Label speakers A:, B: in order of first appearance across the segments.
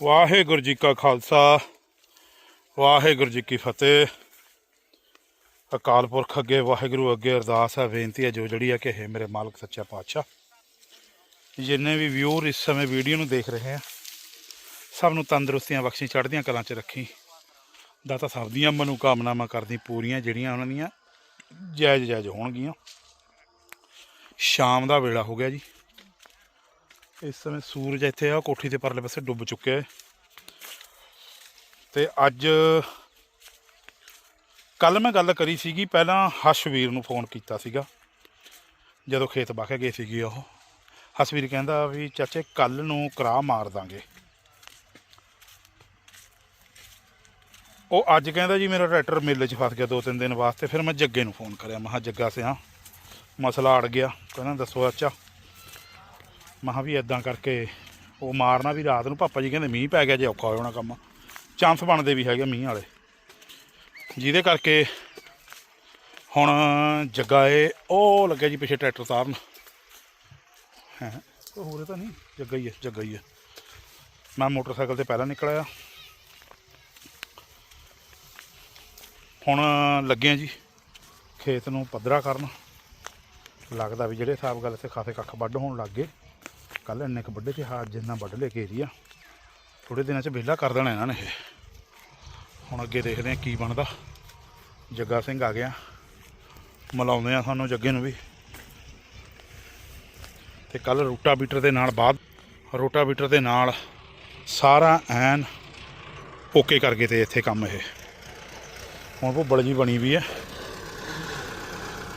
A: ਵਾਹਿਗੁਰੂ ਜੀ ਕਾ ਖਾਲਸਾ, ਵਾਹਿਗੁਰੂ ਜੀ ਕੀ ਫਤਿਹ। ਅਕਾਲ ਪੁਰਖ ਅੱਗੇ, ਵਾਹਿਗੁਰੂ ਅੱਗੇ ਅਰਦਾਸ ਹੈ, ਬੇਨਤੀ ਹੈ ਜੋ ਜੜੀ ਹੈ ਕਿ ਹੈ ਮੇਰੇ ਮਾਲਕ ਸੱਚਾ ਪਾਤਸ਼ਾਹ, ਜਿੰਨੇ ਵੀ ਵਿਊਰ ਇਸ ਸਮੇਂ ਵੀਡੀਓ ਨੂੰ ਦੇਖ ਰਹੇ ਆ, ਸਭ ਨੂੰ ਤੰਦਰੁਸਤੀਆਂ ਬਖਸ਼ੀ, ਚੜ੍ਹਦੀਆਂ ਕਲਾਂ 'ਚ ਰੱਖੀ। ਦਾਤਾ ਸਭ ਦੀਆਂ ਮਨੋਕਾਮਨਾਵਾਂ ਕਰਦੀ, ਪੂਰੀਆਂ ਜਿਹੜੀਆਂ ਉਹਨਾਂ ਦੀਆਂ ਜਾਇਜ਼ ਜਾਇਜ਼ ਹੋਣਗੀਆਂ। ਸ਼ਾਮ ਦਾ ਵੇਲਾ ਹੋ ਗਿਆ ਜੀ। ਇਸ ਸਮੇਂ ਸੂਰਜ ਇੱਥੇ ਆ, ਕੋਠੀ ਦੇ ਪਰਲੇ ਪਾਸੇ ਡੁੱਬ ਚੁੱਕਿਆ ਹੈ। ਤੇ ਅੱਜ ਕੱਲ ਮੈਂ ਗੱਲ ਕਰੀ ਸੀਗੀ, ਪਹਿਲਾਂ ਹਸ਼ਵੀਰ ਨੂੰ ਫੋਨ ਕੀਤਾ ਸੀਗਾ। ਜਦੋਂ ਖੇਤ ਬਾਹ ਕੇ ਗਏ ਸੀਗੇ ਉਹ। ਹਸ਼ਵੀਰ ਕਹਿੰਦਾ ਵੀ, ਚਾਚੇ ਕੱਲ ਨੂੰ ਕਰਾ ਮਾਰ ਦਾਂਗੇ। ਉਹ ਅੱਜ ਕਹਿੰਦਾ ਜੀ, ਮੇਰਾ ਟਰੈਕਟਰ ਮੇਲੇ 'ਚ ਫਸ ਗਿਆ ਦੋ ਤਿੰਨ ਦਿਨ ਵਾਸਤੇ, ਫਿਰ ਮੈਂ ਜੱਗੇ ਨੂੰ ਫੋਨ ਕਰਿਆ। ਮੈਂ ਕਿਹਾ, ਜੱਗਾ ਸਿਆ, ਮਸਲਾ ਅੜ ਗਿਆ। ਕਹਿੰਦਾ, ਦੱਸੋ ਅੱਛਾ ਮਹਾ ਵੀ ਇਦਾਂ ਕਰਕੇ ਉਹ ਮਾਰਨਾ ਵੀ ਰਾਤ ਨੂੰ, ਪਾਪਾ ਜੀ ਕਹਿੰਦੇ ਮੀਂਹ ਪੈ ਗਿਆ ਜੇ ਔਖਾ ਹੋ ਜਾਣਾ ਕੰਮ। ਚਾਂਸ ਬਣਦੇ ਵੀ ਹੈਗੇ ਮੀਂਹ ਵਾਲੇ। ਜਿਹਦੇ ਕਰਕੇ ਹੁਣ ਜੱਗਾ ਏ, ਉਹ ਲੱਗਿਆ ਜੀ ਪਿੱਛੇ ਟਰੈਕਟਰ ਤਾਰਨ। ਹੈ? ਉਹ ਹੋਰੇ ਤਾਂ ਨਹੀਂ, ਜੱਗਾ ਹੀ ਹੈ, ਜੱਗਾ ਹੀ ਹੈ। ਮੈਂ ਮੋਟਰਸਾਈਕਲ ਤੇ ਪਹਿਲਾਂ ਨਿਕਲਿਆ। ਹੁਣ ਲੱਗੇ ਆ ਜੀ ਖੇਤ ਨੂੰ ਪੱਧਰਾ ਕਰਨ। ਲੱਗਦਾ ਵੀ ਜਿਹੜੇ ਹਿਸਾਬ ਗੱਲ ਤੇ ਖਾਸੇ ਕੱਖ ਵੱਢ ਹੋਣ ਲੱਗ ਗਏ। ਕੱਲ ਇੰਨੇ ਕੁ ਵੱਡੇ ਤੇ ਹਾਜ ਜਿੰਨਾ ਵੱਢ ਲੈ ਕੇ ਏਰੀਆ ਥੋੜੇ ਦਿਨਾਂ ਚ ਵਿਹਲਾ ਕਰ ਦੇਣਾ ਇਹਨਾਂ ਨੇ ਇਹ। ਹੁਣ ਅੱਗੇ ਦੇਖਦੇ ਆ ਕੀ ਬਣਦਾ। ਜੱਗਾ ਸਿੰਘ ਆ ਗਿਆ। ਮਿਲਾਉਂਦੇ ਆ ਸਾਨੂੰ ਜੱਗੇ ਨੂੰ ਵੀ। ਤੇ ਕੱਲ ਰੋਟਾ ਬੀਟਰ ਦੇ ਨਾਲ ਬਾਅਦ ਰੋਟਾ ਬੀਟਰ ਦੇ ਨਾਲ ਸਾਰਾ ਐਨ ਓਕੇ ਕਰ ਗਏ ਤੇ ਇੱਥੇ ਕੰਮ ਇਹ। ਹੁਣ ਭੁੱਬਲ ਜੀ ਬਣੀ ਵੀ ਹੈ।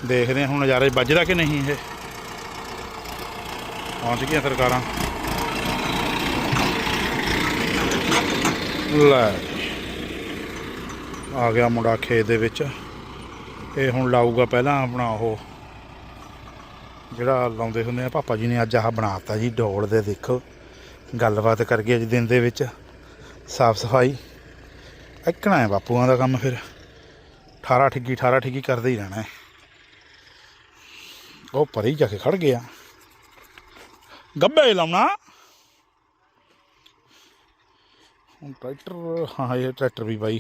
A: ਦੇਖਦੇ ਹਾਂ ਹੁਣ ਨਜ਼ਾਰੇ ਵੱਜਦਾ ਕਿ ਨਹੀਂ ਇਹ। ਪਹੁੰਚ ਗਈਆਂ ਸਰਕਾਰਾਂ। ਲੈ। ਆ ਗਿਆ ਮੁੰਡਾ ਖੇਤ ਦੇ ਵਿੱਚ। ਇਹ ਹੁਣ ਲਾਊਗਾ ਪਹਿਲਾਂ ਆਪਣਾ ਉਹ। ਜਿਹੜਾ ਲਾਉਂਦੇ ਹੁੰਦੇ ਆ, ਪਾਪਾ ਜੀ ਨੇ ਅੱਜ ਆਹ ਬਣਾਤਾ ਜੀ, ਡੋਲ ਦੇ ਦੇਖੋ। ਗੱਲਬਾਤ ਕਰਕੇ ਅੱਜ ਦਿਨ ਦੇ ਵਿੱਚ। ਸਾਫ਼ ਸਫ਼ਾਈ। ਇੱਕਣਾ ਹੈ ਬਾਪੂਆਂ ਦਾ ਕੰਮ ਫਿਰ। 18 ਠਿੱਗੀ 18 ਠਿੱਗੀ ਕਰਦੇ ਹੀ ਰਹਿਣਾ ਉਹ ਪਰੇ ਜਾ ਕੇ ਖੜ ਗਿਆ। ਗੱਬੇ ਲਾਉਣਾ। ਹੁਣ ਟਰੈਕਟਰ, ਹਾਂ, ਇਹ ਟਰੈਕਟਰ ਵੀ ਬਾਈ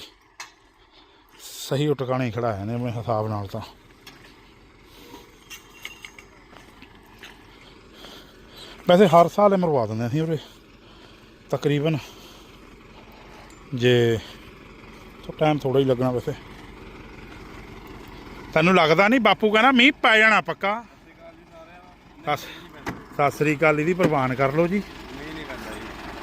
A: ਸਹੀ ਉਹ ਟਿਕਾਣੇ ਖੜਾ ਹੈ ਨੇ ਆਪਣੇ ਹਿਸਾਬ ਨਾਲ ਤਾਂ। ਵੈਸੇ ਹਰ ਸਾਲ ਇਹ ਮਰਵਾ ਦਿੰਦੇ ਅਸੀਂ ਉਰੇ, ਤਕਰੀਬਨ। ਜੇ ਟਾਈਮ ਥੋੜਾ ਹੀ ਲੱਗਣਾ ਵੈਸੇ। ਤੈਨੂੰ ਲੱਗਦਾ ਨਹੀਂ ਬਾਪੂ ਕਹਿੰਦਾ ਮੀਂਹ ਪੈ ਜਾਣਾ ਪੱਕਾ? ਬਸ ਸਤਿ ਸ੍ਰੀ ਅਕਾਲ ਇਹਦੀ ਪ੍ਰਵਾਨ ਕਰ ਲਓ ਜੀ।
B: ਨਹੀਂ ਨਹੀਂ ਕਰਦਾ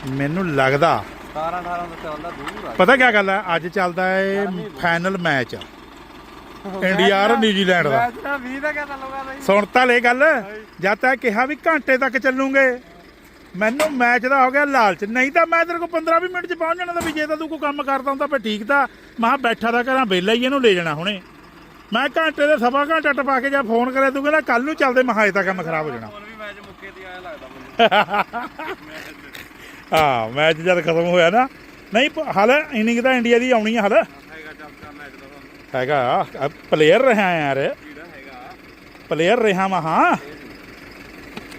B: ਜੀ।
A: ਮੈਨੂੰ ਲੱਗਦਾ
B: 17 18 ਤੋਂ ਚੱਲਦਾ ਦੂਰ ਆ
A: ਪਤਾ ਕੀ ਗੱਲ ਹੈ ਅੱਜ ਚੱਲਦਾ ਹੈ ਫਾਈਨਲ ਮੈਚ। ਇੰਡੀਆ ਔਰ ਨਿਊਜ਼ੀਲੈਂਡ ਦਾ।
B: ਮੈਚ ਦਾ 20 ਦਾ ਕਿਆ ਚੱਲੂਗਾ ਬਈ?
A: ਸੁਣ ਤਾਂ ਲੈ ਗੱਲ ਜਦ ਤੱਕ ਕਿਹਾ ਵੀ ਘੰਟੇ ਤੱਕ ਚੱਲੂਗੇ ਮੈਨੂੰ ਮੈਚ ਦਾ ਹੋ ਗਿਆ ਲਾਲਚ। ਨਹੀਂ ਤਾਂ ਮੈਂ ਤੇਰੇ ਕੋਲ 15 20 ਮਿੰਟ ਚ ਪਹੁੰਚ ਜਾਣਾ ਤਾਂ ਵੀ ਜੇ ਤਾਂ ਤੂੰ ਕੋਈ ਕੰਮ ਕਰਦਾ ਹੁੰਦਾ ਫੇ ਠੀਕ ਤਾਂ। ਮੈਂ ਕਿਹਾ ਬੈਠਾ ਦਾ ਘਰਾਂ ਵਿਹਲਾ ਹੀ ਇਹਨੂੰ ਲੈ ਜਾਣਾ ਹੁਣੇ। ਮੈਂ ਘੰਟੇ ਦੇ ਸਵਾ ਘੰਟਾ ਟਪਾ ਕੇ ਜਾਂ ਫੋਨ ਕਰਿਆ ਤੂੰ ਕਹਿੰਦਾ ਕੱਲ ਨੂੰ ਚੱਲਦੇ ਮੈਂ ਕਿਹਾ ਤਾਂ ਕੰਮ ਖਰਾਬ ਹੋ ਜਾਣਾ।
B: ਮੁੱਕੇ ਤੇ ਆਇਆ ਲੱਗਦਾ ਮੈਨੂੰ।
A: ਹਾਂ ਮੈਚ ਜਦ ਖਤਮ ਹੋਇਆ ਨਾ ਨਹੀਂ ਹਾਲ ਇਨਿੰਗ ਤਾਂ ਇੰਡੀਆ ਦੀ ਆਉਣੀ ਆ ਹਾਲ।
B: ਹੈਗਾ
A: ਹੈਗਾ ਪਲੇਅਰ ਰਿਹਾ ਯਾਰ।
B: ਹੈਗਾ।
A: ਪਲੇਅਰ ਰਿਹਾ ਮੈਂ ਹਾਂ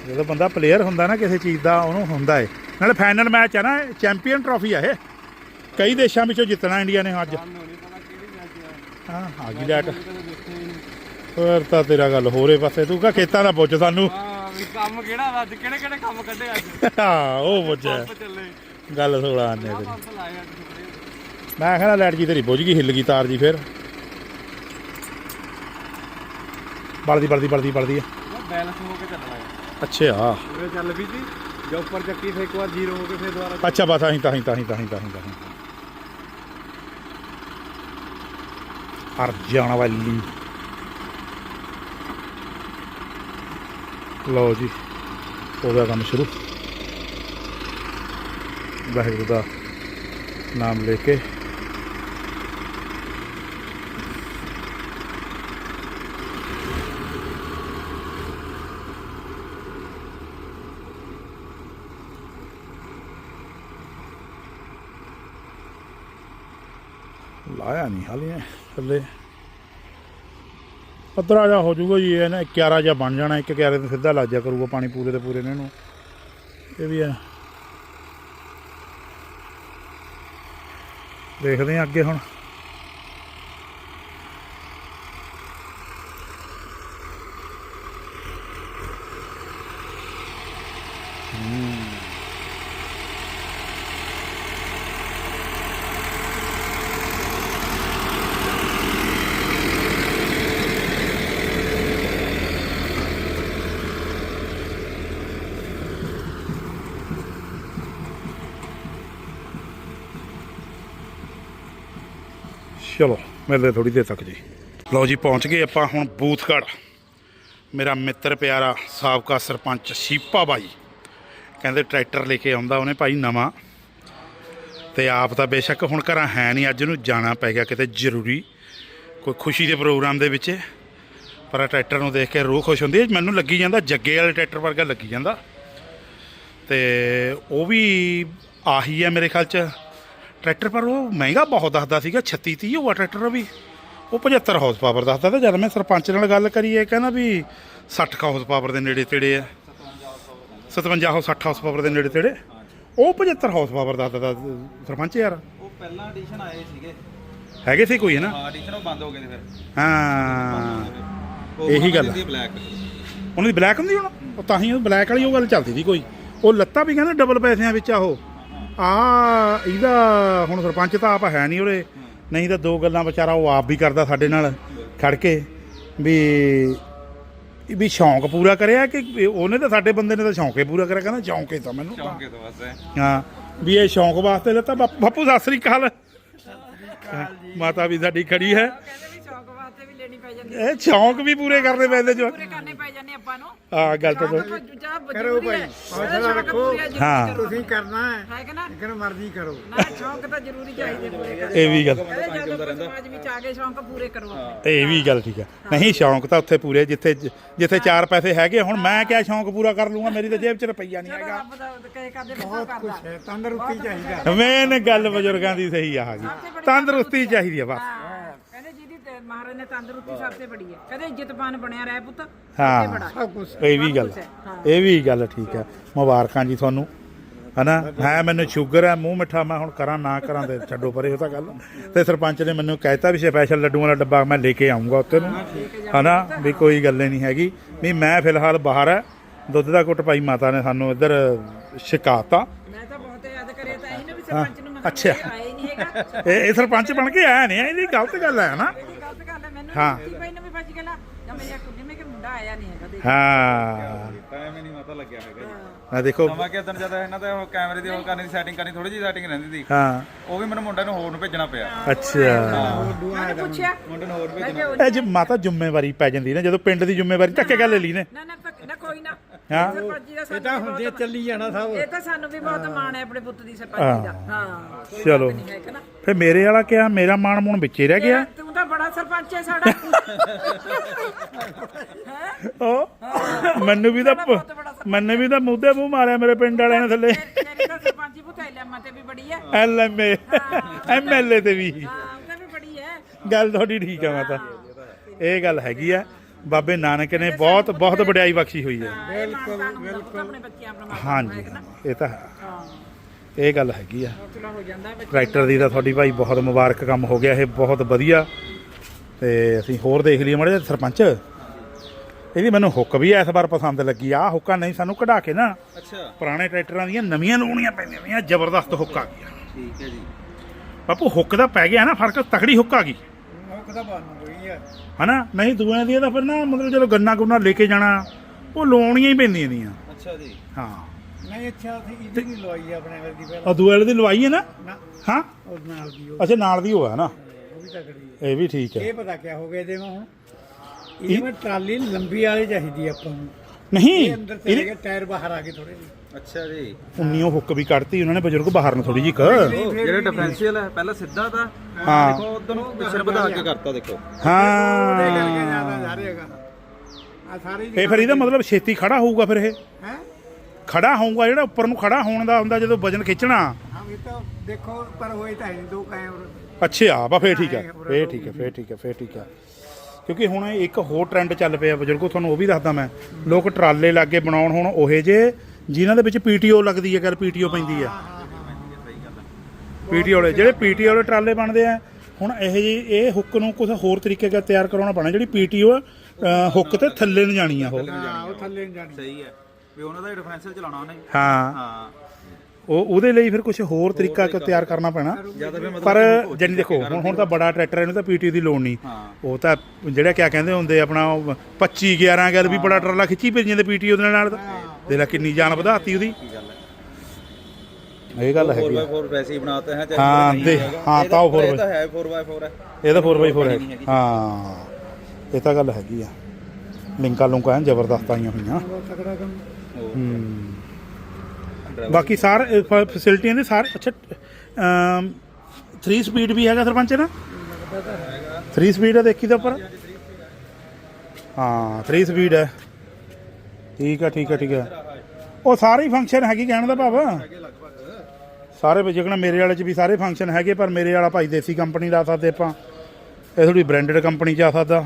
A: ਜਦੋਂ ਬੰਦਾ ਪਲੇਅਰ ਹੁੰਦਾ ਨਾ ਕਿਸੇ ਚੀਜ਼ ਦਾ ਉਹਨੂੰ ਹੁੰਦਾ ਏ। ਨਾਲੇ ਫਾਈਨਲ ਮੈਚ ਹੈ ਨਾ ਚੈਂਪੀਅਨ ਟਰਾਫੀ ਆ ਇਹ। ਕਈ ਦੇਸ਼ਾਂ ਵਿੱਚੋਂ ਜਿੱਤਣਾ ਇੰਡੀਆ ਨੇ ਅੱਜ। ਹਾਂ ਆ ਗਈ ਲੈਟ।
B: ਹੀ
A: ਹੋਰ ਤਾਂ ਤੇਰਾ ਗੱਲ ਹੋਰੇ ਪਾਸੇ ਤੂੰ ਕਾ ਖੇਤਾਂ ਦਾ ਪੁੱਛ ਸਾਨੂੰ।
B: ਹਾਂ ਕੰਮ ਕਿਹੜਾ ਵਾ ਅੱਜ ਕਿਹੜੇ ਕਿਹੜੇ ਕੰਮ ਕੱਢੇ ਅੱਜ?
A: ਹਾਂ ਉਹ ਪੁੱਛਿਆ
B: ਪੰਪ ਚੱਲੇ।
A: ਗੱਲ ਥੋੜਾ ਆਨੇ ਤੇਰੀ।
B: ਪੰਪ ਲਾਏ ਅੱਜ ਥੋੜੇ
A: ਮੈਂ ਕਹਿੰਦਾ ਲੈਟ ਜੀ ਤੇਰੀ ਬੁੱਝ ਗਈ ਹਿੱਲ ਗਈ ਤਾਰ ਜੀ ਫਿਰ। ਬਲਦੀ ਬਲਦੀ ਬਲਦੀ ਬਲਦੀ ਆ।
B: ਬੈਲੈਂਸ ਹੋ ਕੇ ਚੱਲਣਾ ਹੈ
A: ਅੱਛਾ।
B: ਉਰੇ ਚੱਲ ਵੀ ਜੀ। ਜੇ ਉੱਪਰ ਚੱਕੀ ਫੇਰ ਇੱਕ ਵਾਰ ਜ਼ੀਰੋ ਹੋ ਕੇ ਫੇਰ ਦੁਬਾਰਾ
A: ਅੱਛਾ ਬਸ ਅਸੀਂ ਤਾਂ ਅਸੀਂ ਤਾਂ ਅਸੀਂ ਤਾਂ ਅਸੀਂ ਤਾਂ ਅਸੀਂ ਤਾਂ ਅਸੀਂ ਹਰ ਜਾਣ ਵਾਲੀ। ਲਓ ਜੀ ਉਹਦਾ ਕੰਮ ਸ਼ੁਰੂ। ਵਾਹਿਗੁਰੂ ਦਾ ਨਾਮ ਲੈ ਕੇ। ਲਾਇਆ ਨਹੀਂ ਹਾਲੇ ਥੱਲੇ। ਪੱਧਰਾ ਜਾ ਹੋ ਜਾਊਗਾ ਜੀ, ਇਹ ਨਾ ਕਿਆਰਾ ਜਿਹਾ ਬਣ ਜਾਣਾ, ਇੱਕ ਕਿਆਰੇ ਤੇ ਸਿੱਧਾ ਲੱਗ ਜਾ ਕਰੂਗਾ ਪਾਣੀ ਪੂਰੇ ਦੇ ਪੂਰੇ ਨੇ ਇਹਨੂੰ। ਇਹ ਵੀ ਹੈ ਦੇਖਦੇ ਆ ਅੱਗੇ ਹੁਣ। ਚਲੋ ਮਿਲਦੇ ਥੋੜੀ ਦੇਰ ਤੱਕ ਜੀ। ਲਓ ਜੀ, ਪਹੁੰਚ ਗਏ ਆਪਾਂ ਹੁਣ ਬੂਥਗੜ ਮੇਰਾ ਮਿੱਤਰ ਪਿਆਰਾ, ਸਾਬਕਾ ਸਰਪੰਚ ਸ਼ੀਪਾ ਬਾਈ। ਕਹਿੰਦੇ ਟਰੈਕਟਰ ਲੈ ਕੇ ਆਉਂਦਾ ਉਹਨੇ ਭਾਈ ਨਵਾਂ। ਤੇ ਆਪ ਤਾਂ ਬੇਸ਼ੱਕ ਹੁਣ ਘਰਾਂ ਹੈ ਨਹੀਂ, ਅੱਜ ਨੂੰ ਜਾਣਾ ਪੈ ਗਿਆ ਕਿਤੇ ਜ਼ਰੂਰੀ। ਕੋਈ ਖੁਸ਼ੀ ਦੇ ਪ੍ਰੋਗਰਾਮ ਦੇ ਵਿੱਚ। ਪਰ ਟਰੈਕਟਰ ਨੂੰ ਦੇਖ ਕੇ ਰੂਹ ਖੁਸ਼ ਹੁੰਦੀ ਹੈ। ਮੈਨੂੰ ਲੱਗੀ ਜਾਂਦਾ, ਜੱਗੇ ਵਾਲੇ ਟਰੈਕਟਰ ਵਰਗਾ ਲੱਗੀ ਜਾਂਦਾ। ਤੇ ਉਹ ਵੀ ਆਹੀ ਹੈ ਮੇਰੇ ਖਿਆਲ ਚ। ਟਰੈਕਟਰ ਪਰ ਉਹ ਮਹਿੰਗਾ ਬਹੁਤ ਦੱਸਦਾ ਸੀਗਾ 36 30 ਉਹ ਟਰੈਕਟਰ ਵੀ। ਉਹ 75 ਹਾਰਸ ਪਾਵਰ ਦੱਸਦਾ ਤੇ ਜਦ ਮੈਂ ਸਰਪੰਚ ਨਾਲ ਗੱਲ ਕਰੀ ਇਹ ਕਹਿੰਦਾ ਵੀ 60 ਹਾਰਸ ਪਾਵਰ ਦੇ ਨੇੜੇ ਤੇੜੇ ਆ। 57 ਹਾਰਸ 60 ਹਾਰਸ ਪਾਵਰ ਦੇ ਨੇੜੇ ਤੇੜੇ। ਉਹ 75 ਹਾਰਸ ਪਾਵਰ ਦੱਸਦਾ ਸਰਪੰਚ ਯਾਰ।
B: ਉਹ ਪਹਿਲਾਂ ਐਡੀਸ਼ਨ ਆਏ ਸੀਗੇ।
A: ਹੈਗੇ ਸੀ ਕੋਈ ਹੈ ਨਾ
B: ਹਾਂ ਐਡੀਸ਼ਨ ਉਹ ਬੰਦ ਹੋ ਗਏ ਨੇ ਫਿਰ।
A: ਹਾਂ ਇਹੀ ਗੱਲ ਉਹਨਾਂ ਦੀ ਬਲੈਕ ਹੁੰਦੀ ਹੁਣ? ਉਹ ਤਾਂ ਹੀ ਉਹ ਬਲੈਕ ਵਾਲੀ ਉਹ ਗੱਲ ਚੱਲਦੀ ਸੀ ਕੋਈ। ਉਹ ਲੱਤਾਂ ਵੀ ਕਹਿੰਦੇ ਡਬਲ ਪੈਸਿਆਂ ਵਿੱਚ ਆ ਉਹ। ਆ ਇਹਦਾ ਹੁਣ ਸਰਪੰਚ ਤਾਂ ਆਪ ਹੈ ਨਹੀਂ ਉਹਦੇ ਨਹੀਂ ਤਾਂ ਦੋ ਗੱਲਾਂ ਵਿਚਾਰਾ ਉਹ ਆਪ ਵੀ ਕਰਦਾ ਸਾਡੇ ਨਾਲ ਖੜ ਕੇ ਵੀ ਵੀ ਸ਼ੌਂਕ ਪੂਰਾ ਕਰਿਆ ਕਿ ਉਹਨੇ ਤਾਂ ਸਾਡੇ ਬੰਦੇ ਨੇ ਤਾਂ ਸ਼ੌਂਕ ਹੀ ਪੂਰਾ ਕਰਿਆ ਕਹਿੰਦਾ ਸ਼ੌਂਕ ਹੀ ਤਾਂ ਮੈਨੂੰ।
B: ਚੌਂਕੇ ਤੋਂ ਬਸ ਹੈ।
A: ਹਾਂ ਵੀ ਇਹ ਸ਼ੌਂਕ ਵਾਸਤੇ ਲੱਤਾ। ਬਾਪੂ ਸਤਿ ਸ੍ਰੀ ਅਕਾਲ। ਮਾਤਾ ਵੀ ਸਾਡੀ ਖੜੀ ਹੈ।
C: ਕਹਿੰਦੇ ਵੀ ਸ਼ੌਕ ਵਾਸਤੇ ਵੀ ਲੈਣੀ ਪੈ ਜਾਂਦੀ
A: ਇਹ ਸ਼ੌਂਕ ਵੀ ਪੂਰੇ ਕਰਨੇ ਪੈਂਦੇ ਜੋ।
C: ਪੂਰੇ ਕਰਨੇ ਪੈ ਜਾਂਦੇ ਆਪਾਂ ਨੂੰ।
A: ਆ ਗੱਲ ਤਾਂ
C: ਕਰੋ ਭਾਈ ਹੌਸਲਾ ਰੱਖੋ।
A: ਹਾਂ।
D: ਤੁਸੀਂ ਕਰਨਾ ਹੈ।
C: ਹੈ ਕਿ ਨਾ?
D: ਜਿੱਕਣ ਮਰਜ਼ੀ ਕਰੋ।
C: ਨਾ ਸ਼ੌਂਕ ਤਾਂ ਜ਼ਰੂਰੀ ਚਾਹੀਦੇ ਪੂਰੇ
A: ਇਹ ਵੀ ਗੱਲ।
C: ਕਹਿੰਦੇ ਜਦੋਂ ਸਮਾਜ ਵਿੱਚ ਆ ਗਏ ਸ਼ੌਂਕ ਪੂਰੇ ਕਰੋ ਆਪਣੇ।
A: ਇਹ ਵੀ ਗੱਲ ਠੀਕ ਹੈ ਨਹੀਂ ਸ਼ੌਂਕ ਤਾਂ ਉੱਥੇ ਪੂਰੇ ਜਿੱਥੇ ਜਿੱਥੇ ਚਾਰ ਪੈਸੇ ਹੈਗੇ ਹੁਣ ਮੈਂ ਕਿਆ ਸ਼ੌਂਕ ਪੂਰਾ ਕਰ ਲੂੰਗਾ ਮੇਰੀ ਤਾਂ ਜੇਬ 'ਚ ਰੁਪਈਆ ਨਹੀਂ ਹੈਗਾ।
C: ਰੱਬ ਦਾ ਕਹੇ ਕਰਦੇ ਬਹੁਤ
D: ਕੁਛ ਹੈ ਤੰਦਰੁਸਤੀ ਚਾਹੀਦਾ।
A: ਮੇਨ ਗੱਲ ਬਜ਼ੁਰਗਾਂ ਦੀ ਸਹੀ ਆ ਗਈ ਤੰਦਰੁਸਤੀ ਚਾਹੀਦੀ ਆ ਬਸ।
C: ਮਹਾਰਾਜ ਨੇ ਤੰਦਰੁਸਤੀ ਸਭ ਤੋਂ ਬੜੀ ਹੈ। ਕਹਿੰਦੇ ਇੱਜ਼ਤਮਾਨ ਬਣਿਆ ਰਹਿ ਪੁੱਤ
A: ਹਾਂ।
C: ਇਹ
D: ਸਭ
A: ਵੀ ਗੱਲ ਇਹ ਵੀ ਗੱਲ ਠੀਕ ਹੈ। ਮੁਬਾਰਕਾਂ ਜੀ ਤੁਹਾਨੂੰ। ਹਨਾ? ਹੈ ਮੈਨੂੰ ਸ਼ੂਗਰ ਹੈ ਮੂੰਹ ਮਿੱਠਾ ਮੈਂ ਹੁਣ ਕਰਾਂ ਨਾ ਕਰਾਂ ਤੇ ਛੱਡੋ ਪਰੇ ਉਹ ਤਾਂ ਗੱਲ। ਤੇ ਸਰਪੰਚ ਨੇ ਮੈਨੂੰ ਕਹਿਤਾ ਵੀ ਸਪੈਸ਼ਲ ਲੱਡੂਆਂ ਵਾਲਾ ਡੱਬਾ ਮੈਂ ਲੈ ਕੇ ਆਉਂਗਾ ਉੱਥੇ ਨੂੰ। ਹਨਾ? ਵੀ ਕੋਈ ਗੱਲ ਨਹੀਂ ਹੈਗੀ। ਵੀ ਮੈਂ ਫਿਲਹਾਲ ਬਾਹਰ ਹੈ। ਦੁੱਧ ਦਾ ਘੁੱਟ ਪਾਈ ਮਾਤਾ ਨੇ ਸਾਨੂੰ ਇੱਧਰ ਛਕਾਤਾ।
C: ਮੈਂ ਤਾਂ ਬਹੁਤ ਯਾਦ ਕਰਿਆ ਤਾਂ ਇਹਨੂੰ ਵੀ ਸਰਪੰਚ ਨੂੰ ਮੈਂ
A: ਅੱਛਾ।
C: ਇਹ ਆਏ ਨਹੀਂ ਹੈਗਾ।
A: ਇਹ ਇਹ ਸਰਪੰਚ ਬਣ ਕੇ ਆਇਆ ਨਹੀਂ ਇਹਦੀ ਗਲਤ ਗੱਲ ਹੈ ਨਾ
C: ਮੈਨੂੰ
A: ਹਾਂ।
C: ਹਾਂ ਭਾਈ ਨੂੰ ਵੀ ਭੱਜ ਗਿਆ ਜਾਂ ਮੇਰੇ ਕੁੜੀ ਮੇ ਕਿ ਮੁੰਡਾ ਆਇਆ ਨਹੀਂ ਹੈਗਾ ਦੇਖ।
A: ਹਾਂ।
B: ਟਾਈਮ ਹੀ ਨਹੀਂ ਪਤਾ ਲੱਗਿਆ ਹੈਗਾ ਜੀ।
A: ਆ ਦੇਖੋ।
B: ਨਵਾਂ ਕਿ ਜਦ ਇਹਨਾਂ ਤੇ ਉਹ ਕੈਮਰੇ ਦੀ ਉਹ ਕਰਨੀ ਸੀ ਸੈਟਿੰਗ ਕਰਨੀ ਥੋੜੀ ਜਿਹੀ ਸੈਟਿੰਗ ਰਹਿੰਦੀ ਸੀ।
A: ਹਾਂ।
B: ਉਹ ਵੀ ਮੈਨੂੰ ਮੁੰਡੇ ਨੂੰ ਹੋਰ ਨੂੰ ਭੇਜਣਾ ਪਿਆ।
A: ਅੱਛਾ।
C: ਮੈਂ ਪੁੱਛਿਆ।
B: ਮੁੰਡੇ ਨੂੰ ਹੋਰ
C: ਮੈਂ ਕਿਹਾ ਉਹ
A: ਇਹ ਜੇ ਮਾਤਾ ਜ਼ਿੰਮੇਵਾਰੀ ਪੈ ਜਾਂਦੀ ਨਾ ਜਦੋਂ ਪਿੰਡ ਦੀ ਜ਼ਿੰਮੇਵਾਰੀ ਧੱਕੇ ਗੱਲ ਲੈ ਲਈ ਨੇ।
C: ਨਾ ਨਾ ਧੱਕ- ਨਾ ਕੋਈ ਨਾ।
A: ਹਾਂ।
C: ਸਰਪੰਚ ਜੀ ਦਾ
D: ਇਹ
C: ਸਾਨੂੰ
D: ਤਾਂ
C: ਵੀ
D: ਹੁੰਦੇ
C: ਬਹੁਤ-
D: ਚੱਲੀ ਜਾਣਾ ਸਭ।
C: ਇਹ ਤਾਂ ਸਾਨੂੰ ਵੀ ਬਹੁਤ ਮਾਣ ਹੈ ਆਪਣੇ ਪੁੱਤ ਦੀ ਸਰਪੰਚ ਜੀ ਦਾ। ਹਾਂ। ਕੋਈ
A: ਚਲੋ।
C: ਗੱਲ ਨਹੀਂ ਹੈ ਕਿ ਨਾ?
A: ਫੇ ਮੇਰੇ ਵਾਲਾ ਕਿਹਾ ਮੇਰਾ ਮਾਣ ਮੂਣ ਵਿੱਚੇ ਰਹਿ ਗਿਆ।
C: ਤੂੰ ਸਰਪੰਚ ਹੈ ਸਾਡਾ।
A: ਉਹ ਮੈਨੂੰ ਵੀ ਤਾਂ ਮੈਨੂੰ ਵੀ ਤਾਂ ਮੁੱਦੇ ਮੂੰਹ ਮਾਰਿਆ ਮੇਰੇ ਪਿੰਡ ਵਾਲਿਆਂ ਨੇ ਥੱਲੇ।
C: ਤੇਰੀ ਤਾਂ ਸਰਪੰਚੀ ਪੁੱਤ ਲੈਮਾ ਤੇ ਵੀ ਬੜੀ ਹੈ।
A: L M A M L A ਤੇ ਵੀ
C: ਹਾਂ ਬੜੀ ਹੈ।
A: ਗੱਲ ਤੁਹਾਡੀ ਠੀਕ ਆ ਮਾਤਾ। ਇਹ ਗੱਲ ਹੈਗੀ ਆ ਬਾਬੇ ਨਾਨਕ ਨੇ ਬਹੁਤ ਬਹੁਤ ਵਡਿਆਈ ਬਖਸ਼ੀ ਹੋਈ ਹੈ।
C: ਬਿਲਕੁਲ ਬਿਲਕੁਲ
A: ਹਾਂਜੀ ਇਹ ਤਾਂ ਹੈ।
C: ਹਾਂ।
A: ਇਹ ਗੱਲ ਹੈਗੀ ਆ।
C: ਹੋ
A: ਟਰੈਕਟਰ ਦੀ ਤਾਂ ਤੁਹਾਡੀ ਭਾਈ ਬਹੁਤ ਮੁਬਾਰਕ ਕੰਮ ਹੋ ਗਿਆ ਇਹ ਬਹੁਤ ਵਧੀਆ। ਤੇ ਅਸੀਂ ਹੋਰ ਦੇਖ ਲਈਏ ਮਾੜੇ ਜਿਹੇ ਸਰਪੰਚ। ਇਹਦੀ ਮੈਨੂੰ ਹੁੱਕ ਵੀ ਇਸ ਵਾਰ ਪਸੰਦ ਲੱਗੀ। ਆ ਹੁੱਕਾ ਨਹੀਂ ਸਾਨੂੰ ਕਢਾ ਕੇ ਨਾ
B: ਅੱਛਾ।
A: ਪੁਰਾਣੇ ਟਰੈਕਟਰਾਂ ਦੀਆਂ ਨਵੀਆਂ ਲਾਉਣੀਆਂ ਪੈਂਦੀਆਂ ਨੇ। ਜ਼ਬਰਦਸਤ ਹੁੱਕ ਆ ਗਈ
B: ਠੀਕ ਹੈ ਜੀ।
A: ਬਾਪੂ ਹੁੱਕ ਦਾ ਪੈ ਗਿਆ ਨਾ ਫ਼ਰਕ ਤਕੜੀ ਹੁੱਕ ਆ ਗਈ।
D: ਮੁੱਖ ਤਾਂ ਬਣ ਗਈ ਹੈ
A: ਹਨਾ? ਨਹੀਂ ਦੂਆਂ ਦੀਆਂ ਤਾਂ ਫਿਰ ਨਾ ਮਤਲਬ ਜਦੋਂ ਗੰਨਾ ਗੁੰਨਾ ਲੈ ਕੇ ਜਾਣਾ ਉਹ ਲਾਉਣੀਆਂ ਹੀ ਪੈਂਦੀਆਂ ਦੀਆਂ।
B: ਅੱਛਾ ਜੀ।
A: ਹਾਂ।
D: ਨਹੀਂ ਅੱਛਾ ਅਸੀਂ ਇਹਦੀ ਨਹੀਂ ਲਵਾਈ ਆਪਣੇ ਵਰਗੀ ਪਹਿਲਾਂ।
A: ਉਹ ਦੂਏ ਵਾਲੇ ਦੀ ਲਵਾਈ ਹੈ ਨਾ? ਹਾਂ?
D: ਉਹ ਨਾਲ ਦੀ ਉਹ।
A: ਅੱਛਾ ਨਾਲ ਦੀ ਹੋਇਆ ਨਾ?
D: ਵੀ ਤਕੜੀ ਹੈ।
A: ਇਹ ਵੀ ਠੀਕ ਹੈ।
D: ਇਹ ਪਤਾ ਕਿਆ ਹੋ ਗਿਆ ਇਹਦੇ ਮੈਂ ਹੁਣ ਇਹ ਮੈਂ ਟਰਾਲੀ ਲੰਬੀ ਵਾਲੀ ਚਾਹੀਦੀ ਆਪਾਂ ਨੂੰ।
A: ਨਹੀਂ।
D: ਇਹ ਅੰਦਰ ਚਲੇ ਗਏ ਟਾਇਰ ਬਾਹਰ ਆ ਗਏ ਥੋੜੇ ਜਿਹੇ।
B: ਅੱਛਾ ਜੀ।
A: ਉਨੀਓ ਹੁੱਕ ਵੀ ਕੱਢਤੀ ਉਹਨਾਂ ਨੇ ਬਜ਼ੁਰਗ ਬਾਹਰ ਨੂੰ ਥੋੜੀ ਜਿਹੀ ਕ
B: ਉਹ ਜਿਹੜਾ ਡਿਫਰੈਂਸ਼ੀਅਲ ਹੈ ਪਹਿਲਾਂ ਸਿੱਧਾ ਤਾਂ
A: ਹਾਂ।
B: ਦੇਖੋ ਉਧਰ ਨੂੰ ਪਿੱਛੇ ਨੂੰ ਵਧਾ ਕੇ ਕਰਤਾ ਦੇਖੋ।
D: ਉਹਦੇ ਕਰਕੇ
A: ਹਾਂ
D: ਜ਼ਿਆਦਾ ਜਾ ਰਿਹਾ ਹੈਗਾ। ਆ ਸਾਰੇ
A: ਇਹ ਫਿਰ ਇਹਦਾ ਮਤਲਬ ਛੇਤੀ ਖੜਾ ਹੋਊਗਾ ਫਿਰ ਇਹ?
D: ਹੈ?
A: ਖੜਾ ਹੋਊਗਾ ਜਿਹੜਾ ਉੱਪਰ ਨੂੰ ਖੜਾ ਹੋਣ ਦਾ ਹੁੰਦਾ ਜਦੋਂ ਵਜਨ ਖਿੱਚਣਾ।
D: ਹਾਂ ਇਹ ਤਾਂ ਦੇਖੋ ਪਰ ਹੋਏ ਤਾਂ ਹੈ ਦੋ ਕਾਇਮ
A: ਅੱਛਾ ਬਾ ਫੇਰ ਠੀਕ ਹੈ ਫੇਰ ਠੀਕ ਹੈ ਫੇਰ ਠੀਕ ਹੈ ਫੇਰ ਠੀਕ ਹੈ ਕਿਉਂਕਿ ਹੁਣ ਇੱਕ ਹੋਰ ਟ੍ਰੈਂਡ ਚੱਲ ਪਿਆ ਬਜ਼ੁਰਗੋ ਤੁਹਾਨੂੰ ਉਹ ਵੀ ਦੱਸਦਾ ਮੈਂ। ਲੋਕ ਟਰਾਲੇ ਲਾਗੇ ਬਣਾਉਣ ਹੁਣ ਉਹੇ ਜੇ ਜਿਨ੍ਹਾਂ ਦੇ ਵਿੱਚ ਪੀਟੀਓ ਲੱਗਦੀ ਹੈ ਗੱਲ ਪੀਟੀਓ ਪੈਂਦੀ ਆ। ਪੀਟੀ ਵਾਲੇ ਜਿਹੜੇ ਪੀਟੀ ਵਾਲੇ ਟਰਾਲੇ ਬਣਦੇ ਆ ਹੁਣ ਇਹ ਜੀ ਇਹ ਹੁੱਕ ਨੂੰ ਕੁਝ ਹੋਰ ਤਰੀਕੇ ਦਾ ਤਿਆਰ ਕਰਾਉਣਾ ਪੈਣਾ ਜਿਹੜੀ ਪੀਟੀਓ ਹੁੱਕ ਤੇ ਥੱਲੇ ਨੂੰ ਜਾਣੀ ਆ ਉਹ।
D: ਹਾਂ ਉਹ ਥੱਲੇ ਨੂੰ ਜਾਣੀ
B: ਸਹੀ ਹੈ ਵੀ ਉਹਨਾਂ ਦਾ ਡਿਫਰੈਂਸ਼ੀਅਲ ਚਲਾਉਣਾ ਉਹਨੇ।
A: ਹਾਂ।
B: ਹਾਂ।
A: ਉਹ ਉਹਦੇ ਲਈ ਫਿਰ ਕੁਝ ਹੋਰ ਤਰੀਕਾ ਤਿਆਰ ਕਰਨਾ ਪੈਣਾ। ਪਰ ਜਾਨੀ ਦੇਖੋ ਹੁਣ ਹੁਣ ਤਾਂ ਬੜਾ ਟਰੈਕਟਰ ਇਹਨੂੰ ਤਾਂ ਪੀਟੀ ਦੀ ਲੋੜ ਨਹੀਂ। ਉਹ ਤਾਂ ਜਿਹੜਾ ਕਿਆ ਕਹਿੰਦੇ ਹੁੰਦੇ ਆਪਣਾ ਉਹ 25 11 ਗੱਲ ਵੀ ਬੜਾ ਟਰਾਲਾ ਖਿੱਚੀ ਪਈ ਜਾਂਦੇ ਪੀਟੀ ਉਹਦੇ ਨਾਲ। ਤਾਂ। ਦੇਖ ਲੈ ਕਿੰਨੀ ਜਾਨ ਵਧਾਤੀ ਉਹਦੀ।
B: ਕੀ ਗੱਲ ਹੈ।
A: ਇਹ ਗੱਲ ਹੈਗੀ ਆ।
B: 4x4 ਵੈਸੇ ਹੀ ਬਣਾਤੇ ਹੈ
A: ਹਾਂ, ਦੇ- ਹਾਂ, ਤਾਂ ਉਹ 4x4
B: ਇਹ ਤਾਂ ਹੈ 4x4 ਹੈ।
A: ਇਹ ਤਾਂ 4x4 ਹੈ। ਹਾਂ ਇਹ ਤਾਂ ਗੱਲ ਹੈਗੀ ਆ। ਲਿੰਕਾਂ ਲੁੰਕਾਂ ਜ਼ਬਰਦਸਤ ਆਈਆਂ ਹੋਈਆਂ।
D: ਬਹੁਤ ਤਕੜਾ ਕੰਮ
A: ਹੂੰ। ਬਾਕੀ ਸਾਰੇ ਫੈਸਿਲਿਟੀਆਂ ਦੇ ਸਾਰੇ ਅੱਛਾ 3 ਸਪੀਡ ਵੀ ਹੈਗਾ ਸਰਪੰਚ ਨਾ 3 ਸਪੀਡ ਹੈ ਦੇਖੀ ਤਾਂ ਉੱਪਰ? ਹਾਂ 3 ਸਪੀਡ ਹੈ ਠੀਕ ਹੈ ਠੀਕ ਹੈ ਠੀਕ ਹੈ ਉਹ ਸਾਰੇ ਹੀ ਫੰਕਸ਼ਨ ਹੈਗੀ ਕਹਿਣ ਦਾ ਭਾਵ? ਸਾਰੇ ਵਿੱਚ ਜਿਕਣਾ ਮੇਰੇ ਵਾਲੇ ਚ ਵੀ ਸਾਰੇ ਫੰਕਸ਼ਨ ਹੈਗੇ ਪਰ ਮੇਰੇ ਵਾਲਾ ਭਾਈ ਦੇਸੀ ਕੰਪਨੀ ਦਾ ਸਕਦੇ ਆਪਾਂ। ਇਹ ਥੋੜੀ ਬ੍ਰਾਂਡਡ ਕੰਪਨੀ ਚ ਆ ਸਕਦਾ।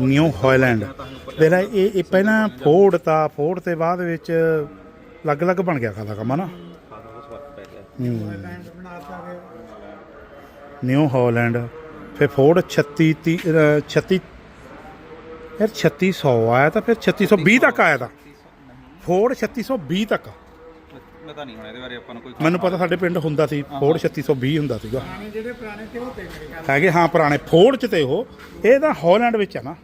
A: ਨਿਊ ਹਾਈਲੈਂਡ ਦੇਖ ਲੈ ਇਹ ਇਹ ਪਹਿਲਾਂ ਫੋਰਡ ਤਾਂ ਫੋਰਡ ਤੇ ਬਾਅਦ ਵਿੱਚ ਅਲੱਗ-ਅਲੱਗ ਬਣ ਗਿਆ ਖਾਦਾ ਕੰਮ, ਹਨਾ?
D: ਲੈਂਡ ਬਣਾਤਾ ਗਏ
A: ਨਿਊ ਹਾਈਲੈਂਡ ਫਿਰ ਫੋਰਡ 36 ਤੀ- ਅਹ 36 ਯਾਰ 3600 ਆਇਆ ਤਾਂ ਫਿਰ 3620 ਤੱਕ ਆਇਆ ਤਾਂ। ਫੋਰਡ 3620 ਤੱਕ।
B: ਮੈਂ ਤਾਂ ਨਹੀਂ ਹੁਣ ਇਹਦੇ ਬਾਰੇ ਆਪਾਂ ਨੂੰ ਕੋਈ
A: ਮੈਨੂੰ ਪਤਾ ਸਾਡੇ ਪਿੰਡ ਹੁੰਦਾ ਸੀ ਫੋਰਡ 3620 ਹੁੰਦਾ ਸੀਗਾ।
D: ਪੁਰਾਣੇ ਜਿਹੜੇ ਪੁਰਾਣੇ ਤੇ ਉਹ ਤੇ ਮੇਰੇ ਗੱਲ
A: ਹੈਗੇ ਹਾਂ ਪੁਰਾਣੇ। ਫੋਰਡ ਚ ਤੇ ਉਹ ਇਹ ਤਾਂ ਹਾਲੈਂਡ ਵਿੱਚ ਆ ਨਾ।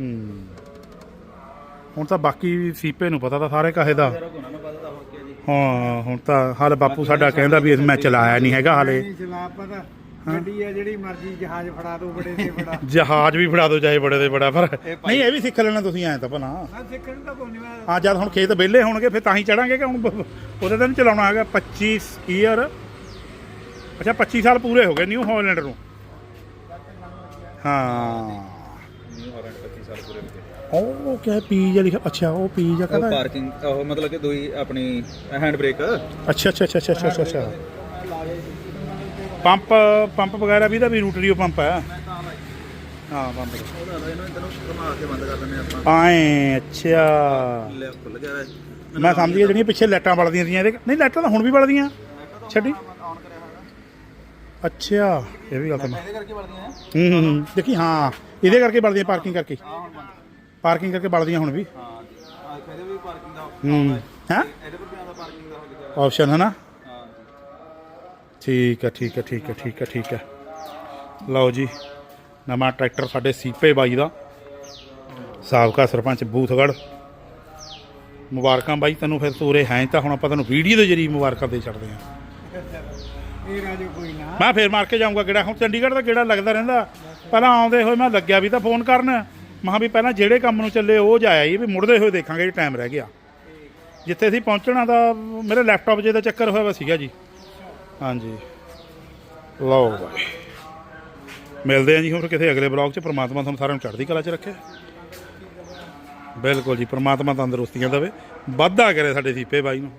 A: ਹੂੰ। ਹੁਣ ਤਾਂ ਬਾਕੀ ਸੀਪੇ ਨੂੰ ਪਤਾ ਤਾਂ ਸਾਰੇ ਕਾਹੇ ਦਾ।
B: ਹੈ
A: ਹੁਣ ਤਾਂ ਹਾਲੇ ਬਾਪੂ ਸਾਡਾ ਕਹਿੰਦਾ ਵੀ ਮੈਂ ਚਲਾਇਆ ਨਹੀਂ ਹੈਗਾ ਹਾਲੇ।
D: ਨਹੀਂ ਚਲਾ ਪਤਾ ਗੱਡੀ ਹੈ ਜਿਹੜੀ ਮਰਜ਼ੀ ਜਹਾਜ਼ ਫੜਾ ਦੋ ਬੜੇ ਤੇ ਬੜਾ
A: ਜਹਾਜ਼ ਵੀ ਫੜਾ ਦਿਓ ਚਾਹੇ ਬੜੇ ਤੇ ਬੜਾ ਪਰ ਨਹੀਂ ਇਹ ਵੀ ਸਿੱਖ ਲੈਣਾ ਤੁਸੀਂ ਐਂ ਤਾਂ ਭਲਾ।
D: ਹਾਂ ਸਿੱਖਣ ਦਾ ਕੋਈ ਨਹੀਂ
A: ਹਾਂ ਜਦ ਹੁਣ ਖੇਤ ਵਿਹਲੇ ਹੋਣਗੇ ਫਿਰ ਤਾਂ ਹੀ ਚੜਾਂਗੇ ਕਿ ਹੁਣ ਉਹਦੇ ਤਾਂ ਨਹੀਂ ਚਲਾਉਣਾ ਹੈਗਾ 25 ਈਅਰ। ਅੱਛਾ 25 ਸਾਲ ਪੂਰੇ ਹੋ ਗਏ ਨਿਊ ਹਾਲੈਂਡ ਨੂੰ। ਹਾਂ।
B: ਨਿਊ ਹਾਲੈਂਡ 25 ਸਾਲ ਪੂਰੇ ਹੋ ਗਏ।
A: ਉਹ ਕਿਆ ਪੀਜ ਲਿਖਿਆ ਅੱਛਾ ਉਹ ਪੀਜ ਆ
B: ਉਹ
A: ਕਹਦਾ?
B: ਪਾਰਕਿੰਗ ਉਹ ਮਤਲਬ ਕਿ ਦੋਈ ਆਪਣੀ ਹੈਂਡ ਬ੍ਰੇਕ
A: ਅੱਛਾ ਅੱਛਾ ਅੱਛਾ ਅੱਛਾ ਅੱਛਾ ਅੱਛਾ। ਪੰਪ ਪੰਪ ਵਗੈਰਾ ਵੀ ਦਾ ਵੀ ਰੂਟਰੀਓ ਪੰਪ ਹੈ। ਹਾਂ ਪੰਪ
B: ਉਹਦਾ ਇਹਨੂੰ ਤੈਨੂੰ ਘੁਮਾ ਕੇ ਬੰਦ ਕਰ ਦਿੰਦੇ ਆਪਾਂ
A: ਆਏ ਅੱਛਾ।
B: ਲੈ ਖੁੱਲ ਗਿਆ ਵੈ
A: ਮੈਂ ਸਮਝ ਗਿਆ ਜਿਹੜੀਆਂ ਪਿੱਛੇ ਲਾਈਟਾਂ ਬਲਦੀਆਂ ਸੀਆਂ ਇਹਦੇ ਨਹੀਂ ਲਾਈਟਾਂ ਤਾਂ ਹੁਣ ਵੀ ਬਲਦੀਆਂ। ਛੱਡੀ। ਅੱਛਾ ਇਹ ਵੀ ਗੱਲ ਤਾਂ
B: ਇਹਦੇ ਕਰਕੇ ਹੈ
A: ਹੂੰ। ਦੇਖੀ ਹਾਂ ਇਹਦੇ ਕਰਕੇ ਬਲਦੀਆਂ ਪਾਰਕਿੰਗ ਕਰਕੇ।
B: ਆ
A: ਪਾਰਕਿੰਗ ਕਰਕੇ ਬਲਦੀਆਂ ਹੁਣ ਵੀ।
B: ਹਾਂ ਆ ਇਹਦੇ ਵੀ ਪਾਰਕਿੰਗ ਦਾ
A: ਹੂੰ। ਹੈ।
B: ਇਹਦੇ ਪਰ ਵੀ ਪਾਰਕਿੰਗ ਦਾ ਹੋ ਗਿਆ।
A: ਆਪਸ਼ਨ ਹੈ ਨਾ? ਠੀਕ ਹੈ ਠੀਕ ਹੈ ਠੀਕ ਹੈ ਠੀਕ ਹੈ ਠੀਕ ਹੈ। ਲਓ ਜੀ ਨਵਾਂ ਟਰੈਕਟਰ ਸਾਡੇ ਸੀਪੇ ਬਾਈ ਦਾ। ਸਾਬਕਾ ਸਰਪੰਚ ਬੂਥਗੜ ਮੁਬਾਰਕਾਂ ਬਾਈ ਤੈਨੂੰ ਫਿਰ ਸੂਰੇ ਹੈ ਤਾਂ ਹੁਣ ਆਪਾਂ ਤੈਨੂੰ ਵੀਡੀਓ ਦੇ ਜਰੀਏ ਮੁਬਾਰਕਾਂ ਦੇ ਛੱਡਦੇ ਹਾਂ।
D: ਇਹ ਰਾਜੋ ਕੋਈ ਨਾ।
A: ਮੈਂ ਫੇਰ ਮਾਰ ਕੇ ਜਾਊਂਗਾ ਕਿਹੜਾ ਹੁਣ ਚੰਡੀਗੜ੍ਹ ਦਾ ਕਿਹੜਾ ਲੱਗਦਾ ਰਹਿੰਦਾ? ਪਹਿਲਾਂ ਆਉਂਦੇ ਹੋਏ ਮੈਂ ਲੱਗਿਆ ਵੀ ਤਾਂ ਫੋਨ ਕਰਨ। ਮਹਾਂ ਵੀ ਪਹਿਲਾਂ ਜਿਹੜੇ ਕੰਮ ਨੂੰ ਚੱਲੇ ਉਹ ਜਾਇਆ ਹੀ ਵੀ ਮੁੜਦੇ ਹੋਏ ਦੇਖਾਂਗੇ ਜੇ ਟਾਈਮ ਰਹਿ ਗਿਆ। ਜਿੱਥੇ ਅਸੀਂ ਪਹੁੰਚਣਾ ਤਾਂ ਮੇਰੇ ਲੈਪਟਾਪ ਜੇ ਦਾ ਚੱਕਰ ਹੋਇਆ ਵਾ ਸੀਗਾ ਜੀ। ਹਾਂਜੀ। ਲਓ ਬਾਈ। ਮਿਲਦੇ ਆਂ ਜੀ ਹੁਣ ਕਿਸੇ ਅਗਲੇ ਬਲੌਗ 'ਚ। ਪ੍ਰਮਾਤਮਾ ਤੁਹਾਨੂੰ ਸਾਰਿਆਂ ਨੂੰ ਚੜ੍ਹਦੀ ਕਲਾ 'ਚ ਰੱਖੇ। ਬਿਲਕੁਲ ਜੀ, ਪ੍ਰਮਾਤਮਾ ਤੰਦਰੁਸਤੀਆਂ ਦੇਵੇ। ਵਾਧਾ ਕਰੇ ਸਾਡੇ ਸੀਪੇ ਬਾਈ ਨੂੰ।